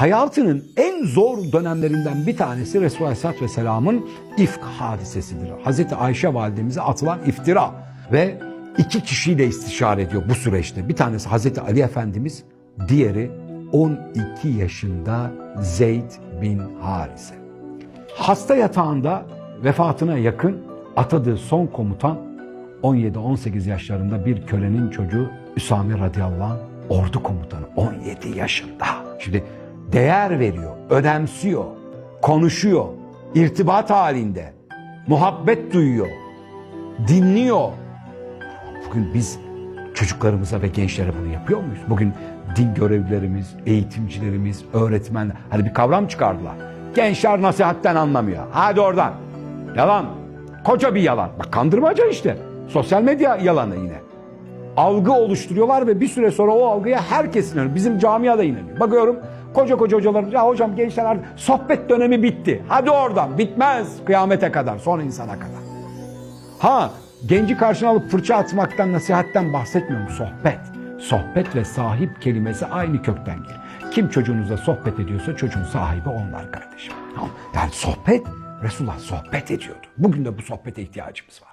hayatının en zor dönemlerinden bir tanesi Resulullah Aleyhisselatü Vesselam'ın ifk hadisesidir. Hazreti Ayşe validemize atılan iftira ve iki kişiyle istişare ediyor bu süreçte. Bir tanesi Hazreti Ali Efendimiz, diğeri 12 yaşında Zeyd bin Harise. Hasta yatağında vefatına yakın atadığı son komutan 17-18 yaşlarında bir kölenin çocuğu Üsame radıyallahu anh ordu komutanı 17 yaşında. Şimdi değer veriyor, önemsiyor, konuşuyor, irtibat halinde, muhabbet duyuyor, dinliyor. Bugün biz çocuklarımıza ve gençlere bunu yapıyor muyuz? Bugün din görevlilerimiz, eğitimcilerimiz, öğretmenler hani bir kavram çıkardılar. Gençler nasihatten anlamıyor. Hadi oradan. Yalan. Koca bir yalan. Bak kandırmaca işte. Sosyal medya yalanı yine. Algı oluşturuyorlar ve bir süre sonra o algıya herkes inanıyor. Bizim camia da inanıyor. Bakıyorum koca koca hocalar ya hocam gençler artık sohbet dönemi bitti. Hadi oradan bitmez kıyamete kadar son insana kadar. Ha genci karşına alıp fırça atmaktan, nasihatten bahsetmiyorum. Sohbet. Sohbet ve sahip kelimesi aynı kökten gelir. Kim çocuğunuzla sohbet ediyorsa çocuğun sahibi onlar kardeşim. Yani sohbet, Resulullah sohbet ediyordu. Bugün de bu sohbete ihtiyacımız var.